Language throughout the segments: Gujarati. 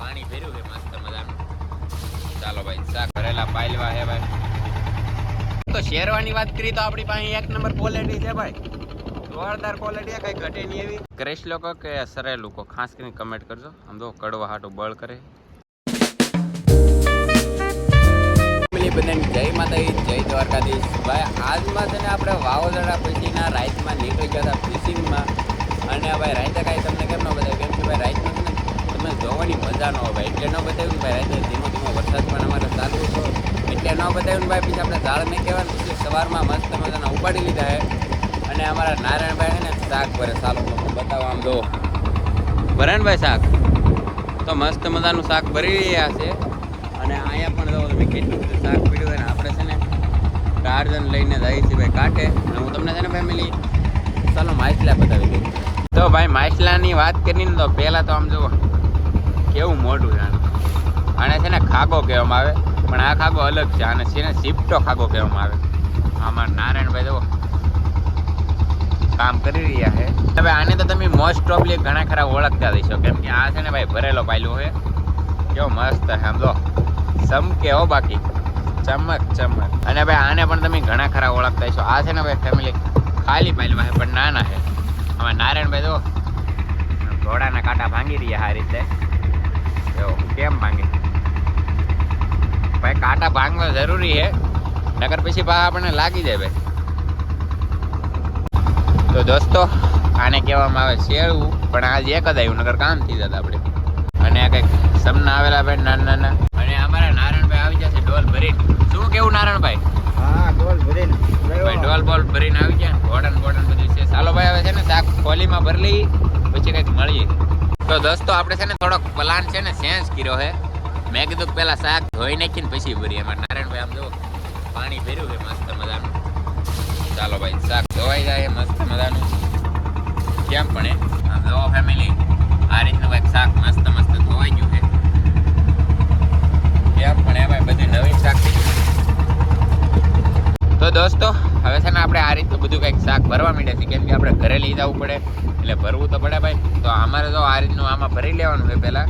પાણી ભર્યું છે મસ્ત મજાનું? ચાલો ભાઈ સા કરેલા પાયલવા હે ભાઈ. તો શેરવાની વાત કરી તો આપણી પાસે એક નંબર ક્વોલિટી છે ભાઈ. જોરદાર ક્વોલિટી કઈ ઘટે નહીં એવી. ક્રેશ લોકો કે સરે લોકો? ખાસ કરીને કમેન્ટ કરજો. આમ કડવા હાટો બળ કરે. બધાને જય માતાજી, જય દ્વારકાધીશ. ભાઈ, આજમાં છે ને આપણે વાવાઝોડા પછીના રાઈતમાં નીકળી ગયા હતા ફિશિંગમાં. અને ભાઈ રાઈતે કાંઈ તમને કેમ ન બતાવ્યું? કેમ કે ભાઈ રાઈતમાં છે તમને જોવાની મજા ન આવે. એટલે ન બતાવ્યું ભાઈ, રાતે ધીમો ધીમો વરસાદ પણ અમારે ચાલુ હતો. એટલે ન બતાવ્યું ભાઈ, પછી આપણે દાળ નહીં કહેવાનું પછી સવારમાં મસ્ત મજાના ઉપાડી લીધા હે. અને અમારા નારાયણભાઈ છે ને શાક ભરે તમને બતાવો આમ જો. ભરાયણભાઈ ભાઈ શાક? તો મસ્ત મજાનું શાક ભરી રહ્યા છે. અને અહીંયા પણ જો તમે કેટલું બધું શાક પીડ્યું ને, આપણે છે ને ગાર્ડન લઈને જઈએ છીએ ભાઈ કાંઠે. અને હું તમને છે ને ફેમિલી ચાલો માછલા બતાવી દઉં. તો ભાઈ માછલાની વાત કરીને તો પહેલાં તો આમ જુઓ. કેવું મોટું છે આનું? આને છે ને ખાગો કહેવામાં આવે, પણ આ ખાગો અલગ છે. આને છે ને સિપ્ટો ખાગો કહેવામાં આવે. આમાં નારાયણભાઈ જો કામ કરી રહ્યા છે. હવે આને તો તમે મોસ્ટ ઓફલી ઘણા ખરા ઓળખતા દઈશો કેમ કે આ છે ને ભાઈ ભરેલો પાયલું છે. કેવો મસ્ત છે આમ જો. ચમકે હો બાકી. ચમક ચમક. અને ભાઈ, આને પણ તમે ઘણા ખરા ઓળખતા હશો. આ છે ને ભાઈ ફેમિલી ખાલી પાયલું છે, પણ નાના છે. આમાં નારાયણભાઈ જો ઘોડાના કાંટા ભાંગી રહ્યા આ રીતે. એવો કેમ ભાંગે? ભાઈ કાંટા ભાંગવા જરૂરી છે. નગર પછી પા આપણને લાગી જાય ભાઈ. તો દોસ્તો આને કહેવામાં આવે શેરવું પણ આજે એક જ આવ્યું નગર કામ થઈ જતા આપણે. અને આ કંઈક સમના આવેલા ભાઈ નાના નાના અને અમારા નારાયણભાઈ આવી જશે ડોલ ભરીને. શું કેવું નારાયણભાઈ હા ભરીને. ભાઈ ડોલ બોલ ભરીને આવી ગયા ગોડન ગોડન બધું છે. ચાલો ભાઈ આવે છે ને શાક ખોલીમાં ભરી લઈ પછી કંઈક મળીએ. તો દોસ્તો, આપણે છે ને થોડોક પ્લાન છે ને ચેન્જ કર્યો છે. મેં કીધું પેલા શાક ધોઈ નાખીને પછી ભરીએ. એમાં નારાયણભાઈ આમ જો પાણી ભર્યું છે, મસ્ત મજાનું. ચાલો ભાઈ, શાક ધોવાઈ જાય, મસ્ત મજાનું. કેમ પણ આમ જો ફેમિલી આ રીતનું ભાઈ શાક મસ્ત મસ્ત ધોવાઈ ગયું છે. કેમ પણ એ ભાઈ, બધું નવીન શાક તો દોસ્તો, હવે છે ને આપણે આ રીતનું બધું કંઈક શાક ભરવા માંડ્યા છીએ. કેમ કે આપણે ઘરે લઈ જવું પડે. એટલે ભરવું તો પડે ભાઈ. તો અમારે તો આ રીતનું આમાં ભરી લેવાનું છે પહેલાં.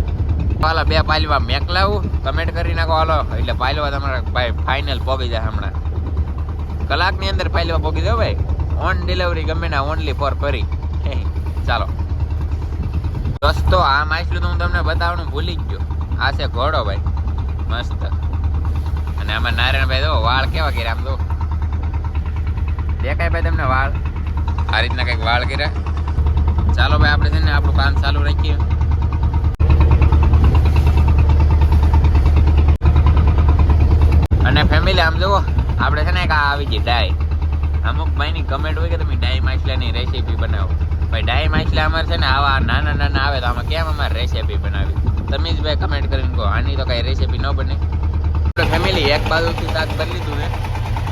હાલો, બે પાલવા મેકલાવું. કમેન્ટ કરી નાખો, હાલો. એટલે પાલવા તમારા ભાઈ ફાઇનલ પોગી જાય હમણાં. કલાકની અંદર પાલવા પોગી દો ભાઈ. ઓન ડિલિવરી ગમે ના ઓનલી ફોર કરી ચાલો. દોસ્તો, આ માછલું તો હું તમને બતાવવાનું ભૂલી જ ગયો. આ છે ઘોડો ભાઈ. મસ્ત. અને આમાં નારાયણભાઈ દો વાળ કેવા કર્યા આમ તો. દેખાય ભાઈ તમને વાળ? આ રીતના કંઈક વાળ કર્યા. ચાલો ભાઈ, આપણે છે ને આપણું કામ ચાલુ રાખીએ. અને ફેમિલી આમ જુઓ, આપણે છે ને એક આવી ગઈ ડાય. અમુક ભાઈની કમેન્ટ હોય કે તમે ડાય માછલાની રેસીપી બનાવો. ભાઈ, ડાય માછલા અમારે છે ને આવા નાના નાના આવે તો આમાં કેમ અમારે રેસીપી બનાવી? તમે જ ભાઈ કમેન્ટ કરીને કહો, આની તો કાંઈ રેસીપી ન બને. ફેમિલી એક બાજુથી શાક કરી લીધું છે.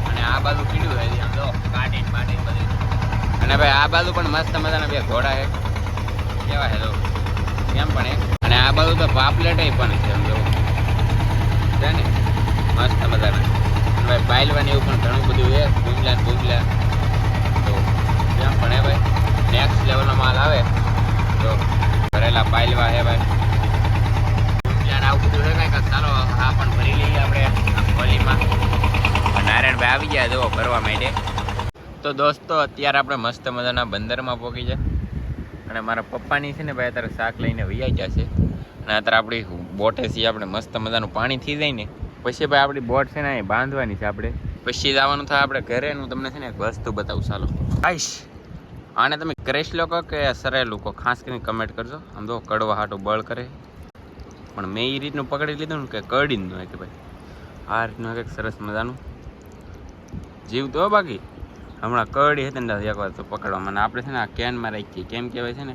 અને આ બાજુ પીડ્યું છે, આમ જો કાઢીને બાટીને બધું. અને ભાઈ, આ બાજુ પણ મસ્ત મજાના બે ઘોડા છે. કેવા હેલો એમ પણ એક. અને આ બાજુ તો પાપલેટ પણ છે, એમ જો છે ને? મસ્ત મજાના. ભાઈ, બાયલવાની એવું પણ ઘણું બધું છે. ભૂંગલા ને તો એમ પણ હે ભાઈ. નેક્સ્ટ લેવલનો માલ આવે. તો ભરેલા બાયલવા છે ભાઈ. ને આવું બધું છે કાંઈક ચાલો, આ પણ ભરી લઈએ આપણે. હોલીમાં નારાયણભાઈ આવી ગયા, જુઓ, ભરવા માટે તો દોસ્તો, અત્યારે આપણે મસ્ત મજાના બંદરમાં પહોંચી જાય અને મારા પપ્પાની છે ને ભાઈ, અત્યારે શાક લઈને વૈયા ગયા છે. અને અત્યારે આપણી બોટે છીએ આપણે મસ્ત મજાનું પાણી થઈ જાય ને. પછી ભાઈ, આપણી બોટ છે ને, અહીં બાંધવાની છે આપણે. પછી જવાનું થાય આપણે ઘરે હું તમને છે ને એક વસ્તુ બતાવું, ચાલો. આઈશ! આને તમે ક્રેશ લોકો કે સરે લોકો? ખાસ કરીને કમેન્ટ કરજો. આમ તો કડવા હાટો બળ કરે. પણ મેં એ રીતનું પકડી લીધું ને કે કડી જ કે ભાઈ. આ રીતનું કંઈક સરસ મજાનું. જીવ તો બાકી. હમણાં કડી હતી ને એક વાર તો પકડવામાં. અને આપણે છે ને આ કેનમાં રાખીએ. કેમ કહેવાય છે ને?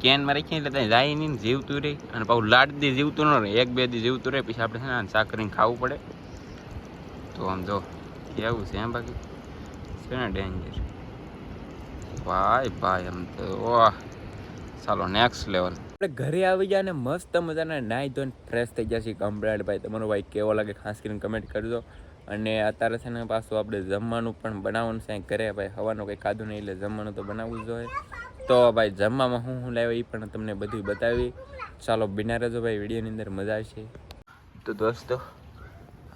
કેનમાં રાખીએ એટલે ત્યાં જાય નહીં જીવતું રહે. અને પાછું લાડ દી જીવતું ન રહે. એક બે દી જીવતું રહે, પછી આપણે છે ને આને શાક કરીને ખાવું પડે. તો આમ જો કેવું છે એમ બાકી. છે ને ડેન્જર ભાઈ ભાઈ, આમ તો વાહ ચાલો નેક્સ્ટ લેવલ આપણે ઘરે આવી ગયા અને મસ્ત મજાના નાહી ધોઈને ફ્રેશ થઈ ગયા છીએ કમ્પ્લેટ ભાઈ. તમારો ભાઈ કેવો લાગે ખાસ કરીને કમેન્ટ કરજો. અને અત્યારે છે પાછું આપણે જમવાનું પણ બનાવવાનું છે. ઘરે ભાઈ હવાનું કંઈ ખાધું નહીં એટલે જમવાનું તો બનાવવું જોઈએ તો ભાઈ જમવામાં હું હું લાવ્યો એ પણ તમને બધું બતાવી. ચાલો બિના રહેજો ભાઈ, વિડીયોની અંદર મજા આવશે. તો દોસ્તો,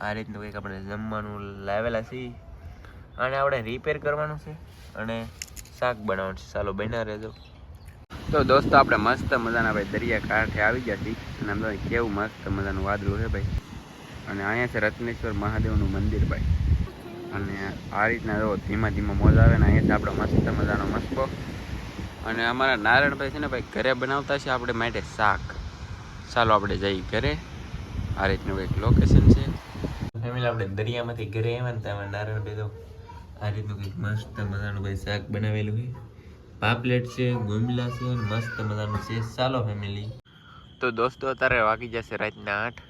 આ રીતનું કંઈક આપણે જમવાનું લાવેલા છીએ. અને આપણે રિપેર કરવાનું છે અને શાક બનાવવાનું છે. ચાલો બિના રહેજો. તો દોસ્તો, આપણે મસ્ત મજાના ભાઈ દરિયા કાંઠે આવી ગયા છીએ. અને આમ કેવું મસ્ત મજાનું વાદળું છે ભાઈ. અને અહીંયા છે રત્નેશ્વર મહાદેવનું મંદિર ભાઈ. અને આ રીતના જો ધીમા ધીમા મોજ આવે ને અહીંયા છે આપણો મસ્ત મજાનો મસ્કો અને અમારા નારાયણભાઈ છે ને ભાઈ ઘરે બનાવતા છે આપણે માટે શાક. ચાલો આપણે જઈએ ઘરે. આ રીતનું કંઈક લોકેશન છે. ફેમિલી આપણે દરિયામાંથી ઘરે આવ્યા ને ત્યાં નારાયણભાઈ તો આ રીતનું કંઈક મસ્ત મજાનું ભાઈ શાક બનાવેલું છે. પાપલેટ છે ગુમલા છે મસ્ત મજાનું છે. ચાલો ફેમિલી. તો દોસ્તો અત્યારે વાગી જશે રાતના આઠ.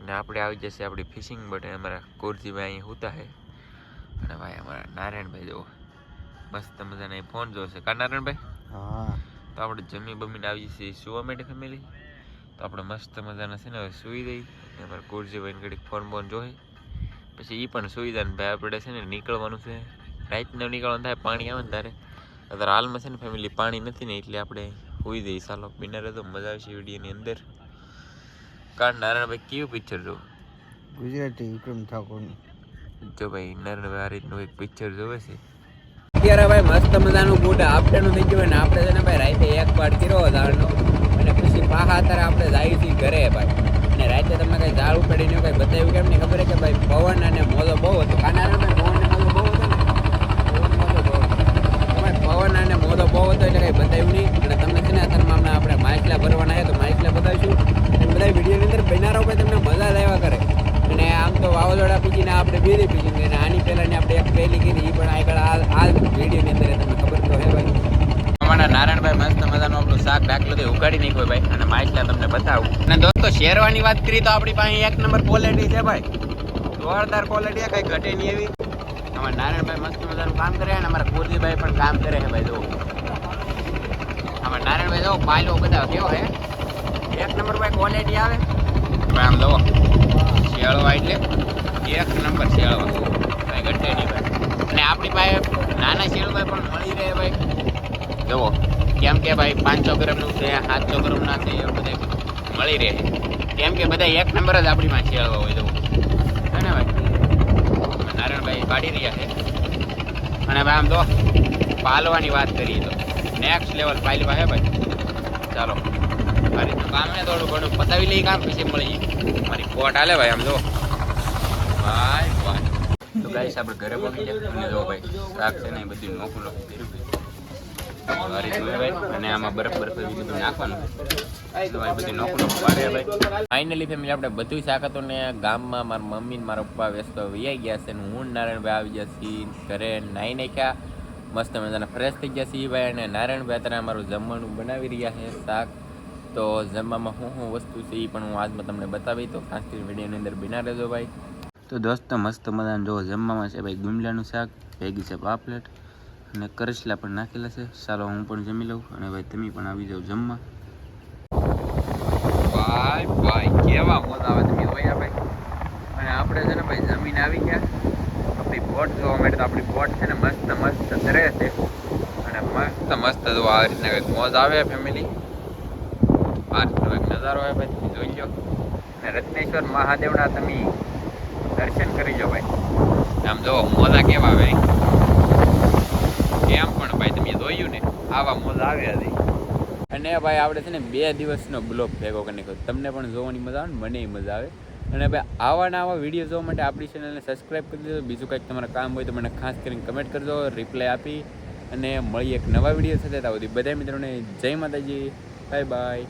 અને આપણે આવી જશે આપણી ફિશિંગ બટન અમારા કુરજીભાઈ અહીં હોતા છે અને ભાઈ અમારા નારાયણભાઈ જુઓ મસ્ત મજાના અહીં ફોન જોશે કા નારાયણભાઈ? હા. તો આપણે જમી બમીને આવી જશે સુવા માટે ફેમિલી તો આપણે મસ્ત મજાના છે ને હવે સુઈ દઈ અને અમારા કુરજીભાઈને ઘડીક ફોન બોન જોઈ પછી એ પણ સુઈ જાય ને ભાઈ આપણે છે ને નીકળવાનું છે. રાઈતને નીકળવાનું થાય પાણી આવે ને તારે અત્યારે હાલમાં છે ને ફેમિલી પાણી નથી ને એટલે આપણે સુઈ જઈએ. ચાલો બિનારે તો મજા આવશે વિડીયોની અંદર. કારણ નારાયણભાઈ કેવું પિક્ચર જોવું? ગુજરાતી વિક્રમ ઠાકોરનું જો ભાઈ નારાયણભાઈ આ રીતનું એક પિક્ચર જોવે છે. અત્યારે ભાઈ મસ્ત મજાનું ગુડ આફ્ટરનું થઈ ગયું ને આપણે છે ને ભાઈ રાતે એક પાડ કર્યો ઝાડનો. અને પછી પાહા અત્યારે આપણે જાય છીએ ઘરે ભાઈ. અને રાતે તમને કઈ ઝાડ ઉપાડીને કઈ બતાવ્યું કેમ નહીં ખબર છે કે ભાઈ પવન અને મોલો બહુ હતો. કાના પવન અને મોજો બહુ હતો ને? પવન અને મોજો બહુ હતો એટલે કઈ બતાવ્યું નહીં. અને તમને છે ને અત્યારમાં આપણે માછલા ભરવાના છે તો માછલા બતાવીશું અને બધા વિડીયોની અંદર બનારો ભાઈ તમને મજા જ આવ્યા કરે અને આમ તો વાવાઝોડા પીજીને આપણે બીજી પીજી અને આની પહેલાંની આપણે એક પહેલી કરી એ પણ આગળ આ વિડીયોની અંદર તમને ખબર તો હે ભાઈ. અમારા નારાયણભાઈ મસ્ત મજાનું આપણું શાક ઢાકલું તે ઉગાડી નાખ્યું ભાઈ, અને માછલા તમને બતાવું. અને દોસ્તો, શેરવાની વાત કરી તો આપણી પાસે એક નંબર ક્વોલિટી છે ભાઈ. જોરદાર ક્વોલિટી કઈ ઘટે નહીં એવી. અમારા નારાયણભાઈ મસ્ત મજાનું કામ કરે અને અમારા કુરજીભાઈ પણ કામ કરે છે ભાઈ જો અમારા નારાયણભાઈ જો પાયલો બધા કેવો હે એક નંબર ભાઈ ક્વોલિટી આવે. આમ જોવો શેળવા એટલે એક નંબર શિયાળવા ભાઈ ઘટે નહીં ભાઈ. અને આપણી પાસે નાના શેળવા પણ મળી રહે ભાઈ. જુઓ, કેમ કે ભાઈ, પાંચસો ગ્રામનું છે, સાતસો ગ્રામના છે એ બધે મળી રહે. કેમ કે બધા એક નંબર જ આપણી પાસે શિયાળવા હોય, જુઓ. હે ને ભાઈ? નારાયણભાઈ કાઢી રહ્યા છે. અને ભાઈ, આમ તો પાલવાની વાત કરીએ તો. નેક્સ્ટ લેવલ પાલવા હે ભાઈ. ચાલો. આ તો કામ ને થોડું ઘણું પતાવી લઈ કામ પછી મળી મારી કોટ હાલે ભાઈ, આમ જો. ભાઈ તો ગાઈસ, આપણે ઘરે પહોંચી જાય જો ભાઈ, શાક છે ને બધું નોખું નોખું કર્યું ભાઈ, અને આમાં બરફ બરફ બધું નાખવાનું. બધું ભાઈ. ફાઇનલી ફેમિલી આપણે બધું શાક હતું ને ગામમાં મારા મમ્મી ને મારા પપ્પા વ્યસ્ત વૈયા ગયા છે ને હું નારાયણભાઈ આવી ગયા છીએ ઘરે નાહી નાખ્યા. મસ્ત મજાના ફ્રેશ થઈ ગયા છીએ ભાઈ, અને નારાયણભાઈ અત્યારે અમારું જમવાનું બનાવી રહ્યા છે શાક. તો જમવામાં શું શું વસ્તુ છે એ પણ હું આજમાં તમને બતાવી. તો ખાસ કરીને વિડીયોની અંદર બિના રહેજો ભાઈ. તો દોસ્તો, મસ્ત મજાનું જો જમવામાં છે ભાઈ ગુમલાનું શાક, ભેગી છે પાપલેટ અને કરસલા પણ નાખેલા છે. ચાલો હું પણ જમી લઉં અને ભાઈ તમે પણ આવી જાઓ જમવા. ભાઈ ભાઈ, કેવા મોજ આવે તમે હોય ભાઈ. અને આપણે છે ને ભાઈ જમીન આવી ગયા. આપણી બોટ જોવા માટે તો આપણી બોટ છે ને મસ્ત મસ્ત ધરે છે. અને મસ્ત મસ્ત જો આ રીતના મોજ આવે ફેમિલી રીતનો એક નજારો હોય ભાઈ, તમે જોઈ અને રત્નેશ્વર મહાદેવના તમે દર્શન કરી લો ભાઈ. આમ જો, મોજા કેવા આવે? એમ પણ ભાઈ, તમે જોયું ને, આવા મોજા આવ્યા હતી અને ભાઈ, આપણે છે ને બે દિવસનો બ્લોગ ભેગો કરી નાખ્યો. તમને પણ જોવાની મજા આવે ને, મને મજા આવે. અને ભાઈ, આવા ને આવા વીડિયો જોવા માટે આપણી ચેનલને સબસ્ક્રાઈબ કરી દેજો. બીજું કંઈક તમારા કામ હોય તો મને ખાસ કરીને કમેન્ટ કરજો. રિપ્લાય આપી. અને મળીએ એક નવા વીડિયો સાથે. ત્યાં સુધી બધા મિત્રોને જય માતાજી. Bye bye